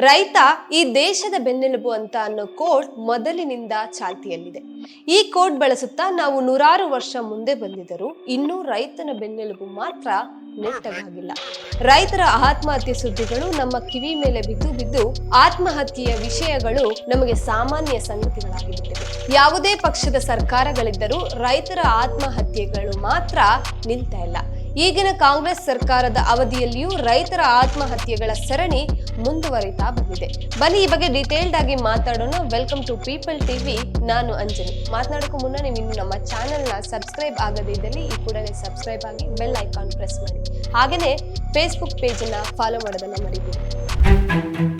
ರೈತ ಈ ದೇಶದ ಬೆನ್ನೆಲುಬು ಅಂತ ಅನ್ನೋ ಕೋಡ್ ಮೊದಲಿನಿಂದ ಚಾಲ್ತಿಯಲ್ಲಿದೆ. ಈ ಕೋಡ್ ಬಳಸುತ್ತಾ ನಾವು ನೂರಾರು ವರ್ಷ ಮುಂದೆ ಬಂದಿದ್ದರೂ ಇನ್ನೂ ರೈತನ ಬೆನ್ನೆಲುಬು ಮಾತ್ರ ನೆಟ್ಟಗಾಗಿಲ್ಲ. ರೈತರ ಆತ್ಮಹತ್ಯೆ ಸುದ್ದಿಗಳು ನಮ್ಮ ಕಿವಿ ಮೇಲೆ ಬಿದ್ದು ಬಿದ್ದು ಆತ್ಮಹತ್ಯೆಯ ವಿಷಯಗಳು ನಮಗೆ ಸಾಮಾನ್ಯ ಸಂಗತಿಗಳಾಗಿಬಿಟ್ಟಿವೆ. ಯಾವುದೇ ಪಕ್ಷದ ಸರ್ಕಾರಗಳಿದ್ದರೂ ರೈತರ ಆತ್ಮಹತ್ಯೆಗಳು ಮಾತ್ರ ನಿಲ್ತಾ ಇಲ್ಲ. ಈಗಿನ ಕಾಂಗ್ರೆಸ್ ಸರ್ಕಾರದ ಅವಧಿಯಲ್ಲಿಯೂ ರೈತರ ಆತ್ಮಹತ್ಯೆಗಳ ಸರಣಿ ಮುಂದುವರಿತಾ ಬಂದಿದೆ. ಬನ್ನಿ ಈ ಬಗ್ಗೆ ಡೀಟೇಲ್ಡ್ ಆಗಿ ಮಾತಾಡೋಣ. ವೆಲ್ಕಮ್ ಟು ಪೀಪಲ್ ಟಿವಿ ನಾನು ಅಂಜಲಿ. ಮಾತನಾಡೋಕ್ಕೂ ಮುನ್ನ ನೀವು ಇನ್ನು ನಮ್ಮ ಚಾನೆಲ್ನ ಸಬ್ಸ್ಕ್ರೈಬ್ ಆಗದಿದ್ದಲ್ಲಿ ಈ ಕೂಡಲೇ ಸಬ್ಸ್ಕ್ರೈಬ್ ಆಗಿ ಬೆಲ್ ಐಕಾನ್ ಪ್ರೆಸ್ ಮಾಡಿ. ಹಾಗೆಯೇ ಫೇಸ್ಬುಕ್ ಪೇಜನ್ನ ಫಾಲೋ ಮಾಡೋದನ್ನ ಮರಿಬೇಡಿ.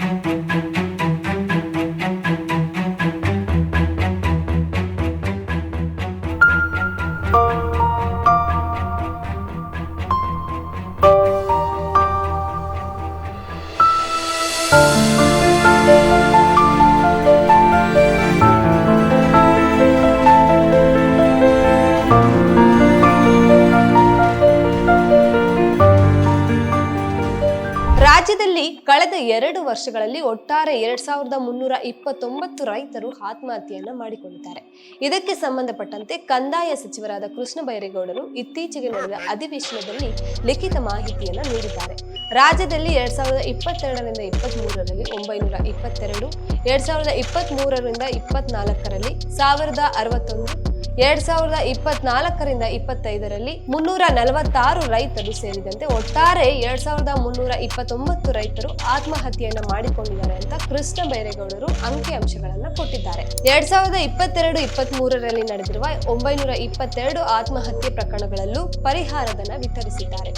ಕಳೆದ ಎರಡು ವರ್ಷಗಳಲ್ಲಿ ಒಟ್ಟಾರೆ ಎರಡ್ ಸಾವಿರದ ಮುನ್ನೂರ ಇಪ್ಪತ್ತೊಂಬತ್ತು ರೈತರು ಆತ್ಮಹತ್ಯೆಯನ್ನು ಮಾಡಿಕೊಂಡಿದ್ದಾರೆ. ಇದಕ್ಕೆ ಸಂಬಂಧಪಟ್ಟಂತೆ ಕಂದಾಯ ಸಚಿವರಾದ ಕೃಷ್ಣ ಬೈರೇಗೌಡರು ಇತ್ತೀಚೆಗೆ ನಡೆದ ಅಧಿವೇಶನದಲ್ಲಿ ಲಿಖಿತ ಮಾಹಿತಿಯನ್ನು ನೀಡಿದ್ದಾರೆ. ರಾಜ್ಯದಲ್ಲಿ ಎರಡ್ ಸಾವಿರದ ಇಪ್ಪತ್ತೆರಡರಿಂದ ಇಪ್ಪತ್ತ್ ಮೂರರಲ್ಲಿ ಒಂಬೈನೂರ ಇಪ್ಪತ್ತೆರಡು, ಎರಡ್ ಸಾವಿರದ ಇಪ್ಪತ್ತ್ ಮೂರರಿಂದ ಇಪ್ಪತ್ನಾಲ್ಕರಲ್ಲಿ ಸಾವಿರದ ಅರವತ್ತೊಂದು ಎರಡ್ ಸಾವಿರದ ಇಪ್ಪತ್ನಾಲ್ಕರಿಂದ ಇಪ್ಪತ್ತೈದರಲ್ಲಿ ಮುನ್ನೂರ ನಲವತ್ತಾರು ರೈತರು ಸೇರಿದಂತೆ ಒಟ್ಟಾರೆ ಎರಡ್ ಸಾವಿರದ ಮುನ್ನೂರ ಇಪ್ಪತ್ತೊಂಬತ್ತು ರೈತರು ಆತ್ಮಹತ್ಯೆಯನ್ನ ಮಾಡಿಕೊಂಡಿದ್ದಾರೆ ಅಂತ ಕೃಷ್ಣ ಬೈರೇಗೌಡರು ಅಂಕಿ ಅಂಶಗಳನ್ನ ಕೊಟ್ಟಿದ್ದಾರೆ. ಎರಡ್ ಸಾವಿರದ ಇಪ್ಪತ್ತೆರಡು ಇಪ್ಪತ್ತ್ ಮೂರರಲ್ಲಿ ನಡೆದಿರುವ ಒಂಬೈನೂರ ಇಪ್ಪತ್ತೆರಡು ಆತ್ಮಹತ್ಯೆ ಪ್ರಕರಣಗಳಲ್ಲೂ ಪರಿಹಾರದನ್ನ ವಿತರಿಸಿದ್ದಾರೆ.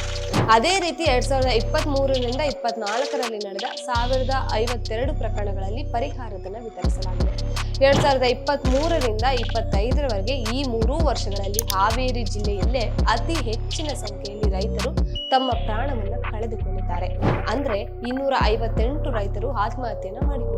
ಅದೇ ರೀತಿ ಎರಡ್ ಸಾವಿರದ ಇಪ್ಪತ್ತ್ ಮೂರರಿಂದ ಇಪ್ಪತ್ನಾಲ್ಕರಲ್ಲಿ ನಡೆದ ಸಾವಿರದ ಐವತ್ತೆರಡು ಪ್ರಕರಣಗಳಲ್ಲಿ ಪರಿಹಾರದನ್ನ ವಿತರಿಸಲಾಗಿದೆ. ಎರಡ್ ಸಾವಿರದ ಇಪ್ಪತ್ತ್ ಮೂರರಿಂದ ಇಪ್ಪತ್ತೈದರವರೆಗೆ ಈ ಮೂರೂ ವರ್ಷಗಳಲ್ಲಿ ಹಾವೇರಿ ಜಿಲ್ಲೆಯಲ್ಲೇ ಅತಿ ಹೆಚ್ಚಿನ ಸಂಖ್ಯೆಯಲ್ಲಿ ರೈತರು ತಮ್ಮ ಪ್ರಾಣವನ್ನು ಕಳೆದುಕೊಂಡಿದ್ದಾರೆ. ಅಂದ್ರೆ ಇನ್ನೂರ ಐವತ್ತೆಂಟು ರೈತರು ಆತ್ಮಹತ್ಯೆಯನ್ನ ಮಾಡಿಕೊಂಡಿದ್ದಾರೆ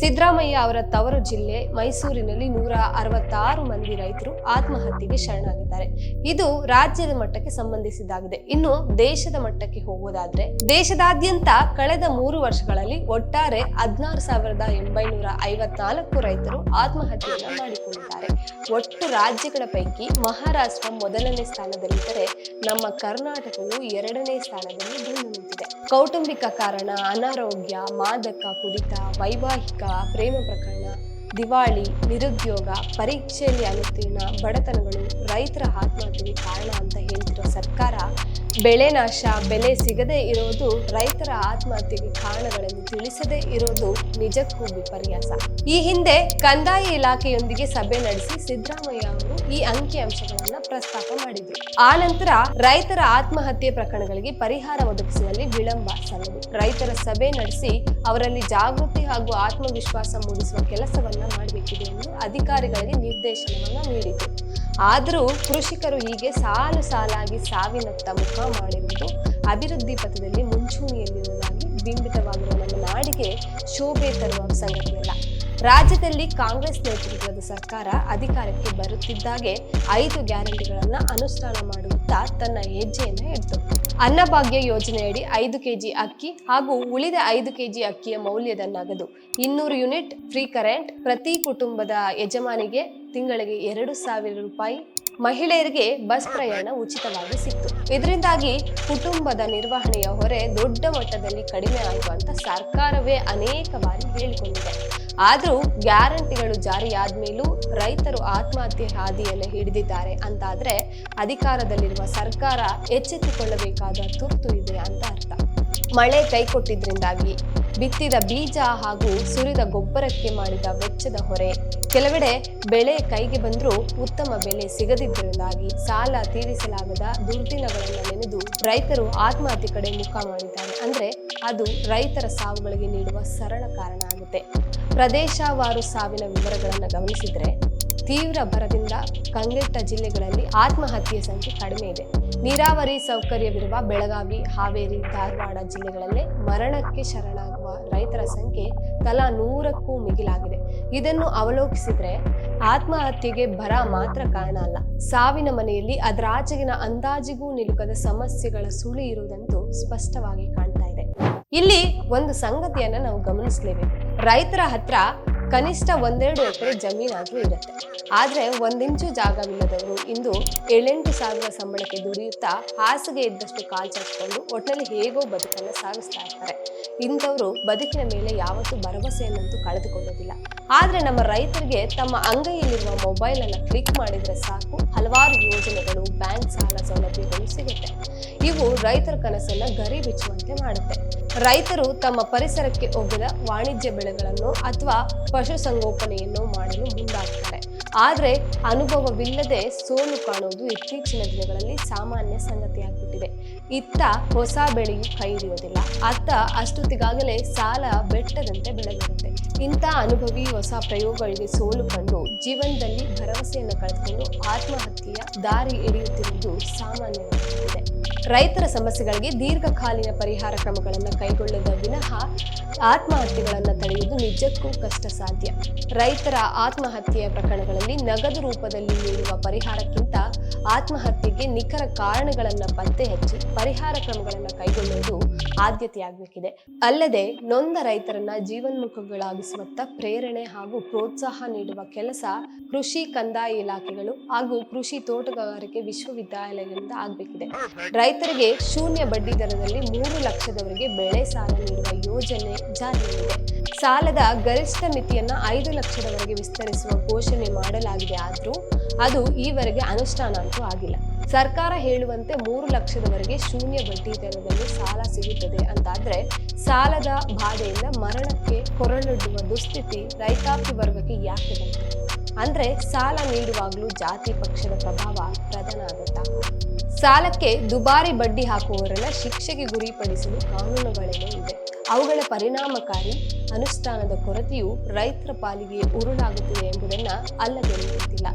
ಸಿದ್ದರಾಮಯ್ಯ ಅವರ ತವರು ಜಿಲ್ಲೆ ಮೈಸೂರಿನಲ್ಲಿ ನೂರ ಅರವತ್ತಾರು ಮಂದಿ ರೈತರು ಆತ್ಮಹತ್ಯೆಗೆ ಶರಣಾಗಿದ್ದಾರೆ. ಇದು ರಾಜ್ಯದ ಮಟ್ಟಕ್ಕೆ ಸಂಬಂಧಿಸಿದ್ದಾಗಿದೆ ಇನ್ನು ದೇಶದ ಮಟ್ಟಕ್ಕೆ ಹೋಗುವುದಾದ್ರೆ ದೇಶದಾದ್ಯಂತ ಕಳೆದ ಮೂರು ವರ್ಷಗಳಲ್ಲಿ ಒಟ್ಟಾರೆ ಹದಿನಾರು ಸಾವಿರದ ಎಂಬೈನೂರ ಐವತ್ನಾಲ್ಕು ರೈತರು ಆತ್ಮಹತ್ಯೆಯನ್ನು ಮಾಡಿಕೊಂಡಿದ್ದಾರೆ. ಒಟ್ಟು ರಾಜ್ಯಗಳ ಪೈಕಿ ಮಹಾರಾಷ್ಟ್ರ ಮೊದಲನೇ ಸ್ಥಾನದಲ್ಲಿದ್ದರೆ ನಮ್ಮ ಕರ್ನಾಟಕವು ಎರಡನೇ ಸ್ಥಾನದಲ್ಲಿ ಬಂದು ನಿಂತಿದೆ ಕೌಟುಂಬಿಕ ಕಾರಣ, ಅನಾರೋಗ್ಯ, ಮಾದಕ, ಕುಡಿತ, ವೈವಾಹಿಕ ಪ್ರೇಮ ಪ್ರಕರಣ ದಿವಾಳಿ ನಿರುದ್ಯೋಗ ಪರೀಕ್ಷೆಯಲ್ಲಿ ಅನುತ್ತೀರ್ಣ ಬಡತನಗಳು ರೈತರ ಆತ್ಮಹತ್ಯೆಗೆ ಕಾರಣ ಅಂತ ಬೆಳೆ ನಾಶ, ಬೆಲೆ ಸಿಗದೇ ಇರೋದು ರೈತರ ಆತ್ಮಹತ್ಯೆಗೆ ಕಾರಣಗಳನ್ನು ತಿಳಿಸದೇ ಇರೋದು ನಿಜಕ್ಕೂ ವಿಪರ್ಯಾಸ. ಈ ಹಿಂದೆ ಕಂದಾಯ ಇಲಾಖೆಯೊಂದಿಗೆ ಸಭೆ ನಡೆಸಿ ಸಿದ್ದರಾಮಯ್ಯ ಅವರು ಈ ಅಂಕಿ ಅಂಶಗಳನ್ನ ಪ್ರಸ್ತಾಪ ಮಾಡಿದ್ರು. ಆ ನಂತರ ರೈತರ ಆತ್ಮಹತ್ಯೆ ಪ್ರಕರಣಗಳಿಗೆ ಪರಿಹಾರ ಒದಗಿಸುವಲ್ಲಿ ವಿಳಂಬ ಸಲ್ಲದು ರೈತರ ಸಭೆ ನಡೆಸಿ ಅವರಲ್ಲಿ ಜಾಗೃತಿ ಹಾಗೂ ಆತ್ಮವಿಶ್ವಾಸ ಮೂಡಿಸುವ ಕೆಲಸವನ್ನ ಮಾಡಬೇಕಿದೆ ಎಂದು ಅಧಿಕಾರಿಗಳಿಗೆ ನಿರ್ದೇಶನವನ್ನ ನೀಡಿತು ಆದರೂ ಕೃಷಿಕರು ಹೀಗೆ ಸಾಲು ಸಾಲಾಗಿ ಸಾವಿನತ್ತ ಮುಖ ಮಾಡಿರುವುದು ಅಭಿವೃದ್ಧಿ ಪಥದಲ್ಲಿ ಮುಂಚೂಣಿಯಲ್ಲಿರುವುದಾಗಿ ಬಿಂಬಿತವಾಗಿರುವ ನಮ್ಮ ನಾಡಿಗೆ ಶೋಭೆ ತರುವ ಸಂಗತಿಯಲ್ಲ ರಾಜ್ಯದಲ್ಲಿ ಕಾಂಗ್ರೆಸ್ ನೇತೃತ್ವದ ಸರ್ಕಾರ ಅಧಿಕಾರಕ್ಕೆ ಬರುತ್ತಿದ್ದಾಗೆ ಐದು ಗ್ಯಾರಂಟಿಗಳನ್ನು ಅನುಷ್ಠಾನ ಮಾಡುತ್ತಾ ತನ್ನ ಹೆಜ್ಜೆಯನ್ನು ಇಡ್ತು ಅನ್ನಭಾಗ್ಯ ಯೋಜನೆಯಡಿ ಐದು ಕೆಜಿ ಅಕ್ಕಿ ಹಾಗೂ ಉಳಿದ ಐದು ಕೆಜಿ ಅಕ್ಕಿಯ ಮೌಲ್ಯದ ನಗದು ಇನ್ನೂರು ಯೂನಿಟ್ ಫ್ರೀ ಕರೆಂಟ್ ಪ್ರತಿ ಕುಟುಂಬದ ಯಜಮಾನಿಗೆ ತಿಂಗಳಿಗೆ ಎರಡು ಸಾವಿರ ರೂಪಾಯಿ. ಮಹಿಳೆಯರಿಗೆ ಬಸ್ ಪ್ರಯಾಣ ಉಚಿತವಾಗಿ ಸಿಕ್ತು. ಇದರಿಂದಾಗಿ ಕುಟುಂಬದ ನಿರ್ವಹಣೆಯ ಹೊರೆ ದೊಡ್ಡ ಮಟ್ಟದಲ್ಲಿ ಕಡಿಮೆ ಅಂತ ಸರ್ಕಾರವೇ ಅನೇಕ ಬಾರಿ ಹೇಳಿಕೊಂಡಿದೆ. ಆದರೂ ಗ್ಯಾರಂಟಿಗಳು ಜಾರಿಯಾದ್ಮೇಲೂ ರೈತರು ಆತ್ಮಹತ್ಯೆ ಹಾದಿಯನ್ನು ಹಿಡಿದಿದ್ದಾರೆ ಅಂತಾದ್ರೆ ಅಧಿಕಾರದಲ್ಲಿರುವ ಸರ್ಕಾರ ಎಚ್ಚೆತ್ತುಕೊಳ್ಳಬೇಕಾದ ತುರ್ತು ಇದೆ ಅಂತ ಅರ್ಥ. ಮಳೆ ಕೈಕೊಟ್ಟಿದ್ರಿಂದಾಗಿ ಬಿತ್ತಿದ ಬೀಜ ಹಾಗೂ ಸುರಿದ ಗೊಬ್ಬರಕ್ಕೆ ಮಾಡಿದ ವೆಚ್ಚದ ಹೊರೆ. ಕೆಲವೆಡೆ ಬೆಳೆ ಕೈಗೆ ಬಂದರೂ ಉತ್ತಮ ಬೆಲೆ ಸಿಗದಿದ್ದರಿಂದಾಗಿ ಸಾಲ ತೀರಿಸಲಾಗದ ದುರ್ದಿನಗಳನ್ನು ನೆನೆದು ರೈತರು ಆತ್ಮಹತ್ಯೆ ಕಡೆ ಮುಖ ಮಾಡಿದ್ದಾರೆ. ಅಂದರೆ ಅದು ರೈತರ ಸಾವುಗಳಿಗೆ ನೀಡುವ ಸರಳ ಕಾರಣ ಆಗುತ್ತೆ. ಪ್ರದೇಶವಾರು ಸಾವಿನ ವಿವರಗಳನ್ನು ಗಮನಿಸಿದರೆ ತೀವ್ರ ಬರದಿಂದ ಕಂಗೆಟ್ಟ ಜಿಲ್ಲೆಗಳಲ್ಲಿ ಆತ್ಮಹತ್ಯೆ ಸಂಖ್ಯೆ ಕಡಿಮೆ ಇದೆ. ನೀರಾವರಿ ಸೌಕರ್ಯವಿರುವ ಬೆಳಗಾವಿ, ಹಾವೇರಿ, ಧಾರವಾಡ ಜಿಲ್ಲೆಗಳಲ್ಲೇ ಮರಣಕ್ಕೆ ಶರಣಾಗುವ ರೈತರ ಸಂಖ್ಯೆ ತಲಾ ನೂರಕ್ಕೂ ಮಿಗಿಲಾಗಿದೆ. ಇದನ್ನು ಅವಲೋಕಿಸಿದ್ರೆ ಆತ್ಮಹತ್ಯೆಗೆ ಬರ ಮಾತ್ರ ಕಾರಣ ಅಲ್ಲ. ಸಾವಿನ ಮನೆಯಲ್ಲಿ ಅದರಾಚೆಗಿನ ಅಂದಾಜಿಗೂ ನಿಲುಕದ ಸಮಸ್ಯೆಗಳ ಸುಳಿ ಇರುವುದಂತೂ ಸ್ಪಷ್ಟವಾಗಿ ಕಾಣ್ತಾ ಇದೆ. ಇಲ್ಲಿ ಒಂದು ಸಂಗತಿಯನ್ನ ನಾವು ಗಮನಿಸಲೇಬೇಕು. ರೈತರ ಹತ್ರ ಕನಿಷ್ಠ ಒಂದೆರಡು ಎಕರೆ ಜಮೀನಾದ್ರೂ ಇರುತ್ತೆ. ಆದರೆ ಒಂದಿಂಚು ಜಾಗವಿಲ್ಲದವರು ಇಂದು ಏಳೆಂಟು ಸಾವಿರ ಸಂಬಳಕ್ಕೆ ದುಡಿಯುತ್ತಾ ಹಾಸಿಗೆ ಇದ್ದಷ್ಟು ಕಾಲ್ ಚಾಚಿಕೊಂಡು ಒಟ್ಟಿನಲ್ಲಿ ಹೇಗೋ ಬದುಕನ್ನು ಸಾಗಿಸ್ತಾ ಇರ್ತಾರೆ. ಇಂಥವರು ಬದುಕಿನ ಮೇಲೆ ಯಾವತ್ತೂ ಭರವಸೆಯನ್ನಂತೂ ಕಳೆದುಕೊಳ್ಳೋದಿಲ್ಲ. ಆದರೆ ನಮ್ಮ ರೈತರಿಗೆ ತಮ್ಮ ಅಂಗೈಯಲ್ಲಿರುವ ಮೊಬೈಲ್ ಅನ್ನ ಕ್ಲಿಕ್ ಮಾಡಿದ್ರೆ ಸಾಕು, ಹಲವಾರು ಯೋಜನೆಗಳು, ಬ್ಯಾಂಕ್ ಸಾಲ ಸೌಲಭ್ಯಗಳು ಸಿಗುತ್ತೆ. ಇವು ರೈತರ ಕನಸನ್ನ ಗರಿ ಬಿಚ್ಚುವಂತೆ ಮಾಡುತ್ತೆ. ರೈತರು ತಮ್ಮ ಪರಿಸರಕ್ಕೆ ಒಗ್ಗದ ವಾಣಿಜ್ಯ ಬೆಳೆಗಳನ್ನು ಅಥವಾ ಪಶುಸಂಗೋಪನೆಯನ್ನು ಮಾಡಲು ಮುಂದಾಗ್ತಾರೆ. ಆದರೆ ಅನುಭವವಿಲ್ಲದೆ ಸೋಲು ಕಾಣುವುದು ಇತ್ತೀಚಿನ ದಿನಗಳಲ್ಲಿ ಸಾಮಾನ್ಯ ಸಂಗತಿಯಾಗ್ಬಿಟ್ಟಿದೆ. ಇತ್ತ ಹೊಸ ಬೆಳೆಯು ಕೈ ಅತ್ತ ಅಷ್ಟೊತ್ತಿಗಾಗಲೇ ಸಾಲ ಬೆಟ್ಟದಂತೆ ಬೆಳೆದಿರುತ್ತೆ. ಇಂಥ ಅನುಭವಿ ಹೊಸ ಪ್ರಯೋಗಗಳಿಗೆ ಸೋಲು ಕಂಡು ಜೀವನದಲ್ಲಿ ಭರವಸೆಯನ್ನು ಕಳೆದುಕೊಂಡು ಆತ್ಮಹತ್ಯೆಯ ದಾರಿ ಎಳೆಯುತ್ತಿರುವುದು ಸಾಮಾನ್ಯವಾಗಿದೆ. ರೈತರ ಸಮಸ್ಯೆಗಳಿಗೆ ದೀರ್ಘಕಾಲೀನ ಪರಿಹಾರ ಕ್ರಮಗಳನ್ನು ಕೈಗೊಳ್ಳದ ವಿನಃ ಆತ್ಮಹತ್ಯೆಗಳನ್ನು ತಡೆಯುವುದು ನಿಜಕ್ಕೂ ಕಷ್ಟ ಸಾಧ್ಯ ರೈತರ ಆತ್ಮಹತ್ಯೆಯ ಪ್ರಕರಣಗಳಲ್ಲಿ ನಗದು ರೂಪದಲ್ಲಿ ನೀಡುವ ಪರಿಹಾರಕ್ಕಿಂತ ಆತ್ಮಹತ್ಯೆಗೆ ನಿಖರ ಕಾರಣಗಳನ್ನು ಪತ್ತೆ ಹಚ್ಚಿ ಪರಿಹಾರ ಕ್ರಮಗಳನ್ನು ಕೈಗೊಳ್ಳುವುದು ಆದ್ಯತೆಯಾಗಬೇಕಿದೆ. ಅಲ್ಲದೆ ನೊಂದ ರೈತರನ್ನ ಜೀವನ್ಮುಖಗಳಾಗಿಸುವತ್ತ ಪ್ರೇರಣೆ ಹಾಗೂ ಪ್ರೋತ್ಸಾಹ ನೀಡುವ ಕೆಲಸ ಕೃಷಿ ಕಂದಾಯ ಇಲಾಖೆಗಳು ಹಾಗೂ ಕೃಷಿ ತೋಟಗಾರಿಕೆ ವಿಶ್ವವಿದ್ಯಾಲಯಗಳಿಂದ ಆಗಬೇಕಿದೆ. ರೈತರಿಗೆ ಶೂನ್ಯ ಬಡ್ಡಿ ದರದಲ್ಲಿ ಮೂರು ಲಕ್ಷದವರೆಗೆ ಬೆಳೆ ಸಾಲ ನೀಡುವ ಯೋಜನೆ ಜಾರಿಯಲ್ಲಿದೆ. ಸಾಲದ ಗರಿಷ್ಠ ಮಿತಿಯನ್ನ ಐದು ಲಕ್ಷದವರೆಗೆ ವಿಸ್ತರಿಸುವ ಘೋಷಣೆ ಮಾಡಲಾಗಿದೆ ಆದರೂ ಅದು ಈವರೆಗೆ ಅನುಷ್ಠಾನ ಅಂತೂ ಆಗಿಲ್ಲ. ಸರ್ಕಾರ ಹೇಳುವಂತೆ ಮೂರು ಲಕ್ಷದವರೆಗೆ ಶೂನ್ಯ ಬಡ್ಡಿ ದರದಲ್ಲಿ ಸಾಲ ಸಿಗುತ್ತದೆ ಅಂತಾದ್ರೆ ಸಾಲದ ಬಾಧೆಯಿಂದ ಮರಣಕ್ಕೆ ಕೊರಳೊಡ್ಡುವ ದುಸ್ಥಿತಿ ರೈತಾಪಿ ವರ್ಗಕ್ಕೆ ಯಾಕೆ ಬಂತು? ಅಂದ್ರೆ ಸಾಲ ನೀಡುವಾಗಲೂ ಜಾತಿ ಪಕ್ಷದ ಪ್ರಭಾವ ಪ್ರಧಾನ ಆಗುತ್ತಾ? ಸಾಲಕ್ಕೆ ದುಬಾರಿ ಬಡ್ಡಿ ಹಾಕುವವರನ್ನ ಶಿಕ್ಷೆಗೆ ಗುರಿಪಡಿಸಲು ಕಾನೂನುಗಳೇನೋ ಇದೆ. ಅವುಗಳ ಪರಿಣಾಮಕಾರಿ ಅನುಷ್ಠಾನದ ಕೊರತೆಯು ರೈತರ ಪಾಲಿಗೆ ಉರುಳಾಗುತ್ತಿದೆ ಎಂಬುದನ್ನ ಅಲ್ಲಗೆಳೆಯುತ್ತಿಲ್ಲ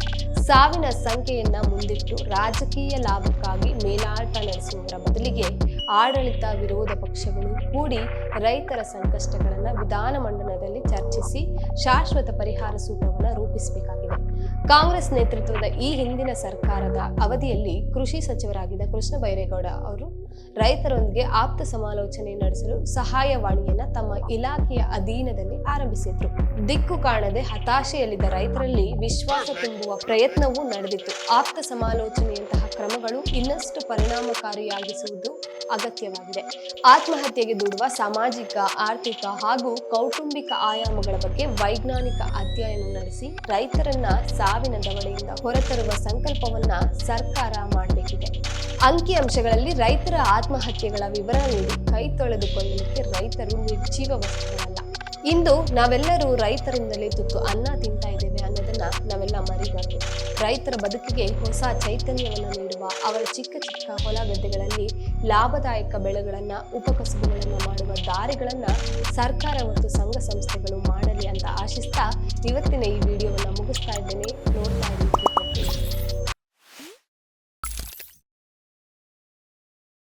ಸಾವಿನ ಸಂಖ್ಯೆಯನ್ನ ಮುಂದಿಟ್ಟು ರಾಜಕೀಯ ಲಾಭಕ್ಕಾಗಿ ಮೇಲಾಟ ನಡೆಸುವುದರ ಬದಲಿಗೆ ಆಡಳಿತ ವಿರೋಧ ಪಕ್ಷಗಳು ಕೂಡಿ ರೈತರ ಸಂಕಷ್ಟಗಳನ್ನು ವಿಧಾನಮಂಡಲದಲ್ಲಿ ಚರ್ಚಿಸಿ ಶಾಶ್ವತ ಪರಿಹಾರ ಸೂತ್ರವನ್ನು ರೂಪಿಸಬೇಕಾಗಿದೆ. ಕಾಂಗ್ರೆಸ್ ನೇತೃತ್ವದ ಈ ಹಿಂದಿನ ಸರ್ಕಾರದ ಅವಧಿಯಲ್ಲಿ ಕೃಷಿ ಸಚಿವರಾಗಿದ್ದ ಕೃಷ್ಣ ಬೈರೇಗೌಡ ಅವರು ರೈತರೊಂದಿಗೆ ಆಪ್ತ ಸಮಾಲೋಚನೆ ನಡೆಸಲು ಸಹಾಯವಾಣಿಯನ್ನ ತಮ್ಮ ಇಲಾಖೆಯ ಅಧೀನದಲ್ಲಿ ಆರಂಭಿಸಿದ್ರು. ದಿಕ್ಕು ಕಾಣದೆ ಹತಾಶೆಯಲ್ಲಿದ್ದ ರೈತರಲ್ಲಿ ವಿಶ್ವಾಸ ತುಂಬುವ ಪ್ರಯತ್ನವೂ ನಡೆದಿತ್ತು. ಆಪ್ತ ಸಮಾಲೋಚನೆಯಂತಹ ಕ್ರಮಗಳು ಇನ್ನಷ್ಟು ಪರಿಣಾಮಕಾರಿಯಾಗಿಸುವುದು ಅಗತ್ಯವಾಗಿದೆ. ಆತ್ಮಹತ್ಯೆಗೆ ದೂಡುವ ಸಾಮಾಜಿಕ, ಆರ್ಥಿಕ ಹಾಗೂ ಕೌಟುಂಬಿಕ ಆಯಾಮಗಳ ಬಗ್ಗೆ ವೈಜ್ಞಾನಿಕ ಅಧ್ಯಯನ ನಡೆಸಿ ರೈತರನ್ನ ಸಾವಿನ ದವಡೆಯಿಂದ ಹೊರತರುವ ಸಂಕಲ್ಪವನ್ನ ಸರ್ಕಾರ ಮಾಡಬೇಕಿದೆ. ಅಂಕಿಅಂಶಗಳಲ್ಲಿ ರೈತರ ಆತ್ಮಹತ್ಯೆಗಳ ವಿವರ ನೀಡಿ ಕೈ ತೊಳೆದುಕೊಳ್ಳಲಿಕ್ಕೆ ರೈತರು ನಿರ್ಜೀವ ವಸ್ತುಗಳಲ್ಲ. ಇಂದು ನಾವೆಲ್ಲರೂ ರೈತರಿಂದಲೇ ತುತ್ತು ಅನ್ನ ತಿಂತಾ ಇದ್ದೇವೆ ಅನ್ನೋದನ್ನ ನಾವೆಲ್ಲ ಮರಿಬಾರದು. ರೈತರ ಬದುಕಿಗೆ ಹೊಸ ಚೈತನ್ಯವನ್ನು ನೀಡುವ ಅವರ ಚಿಕ್ಕ ಚಿಕ್ಕ ಹೊಲ ಗದ್ದೆಗಳಲ್ಲಿ ಲಾಭದಾಯಕ ಬೆಳೆಗಳನ್ನ, ಉಪಕಸಬುಗಳನ್ನು ಮಾಡುವ ದಾರಿಗಳನ್ನ ಸರ್ಕಾರ ಮತ್ತು ಸಂಘ ಸಂಸ್ಥೆಗಳು ಮಾಡಲಿ ಅಂತ ಆಶಿಸ್ತಾ ಇವತ್ತಿನ ಈ ವಿಡಿಯೋವನ್ನ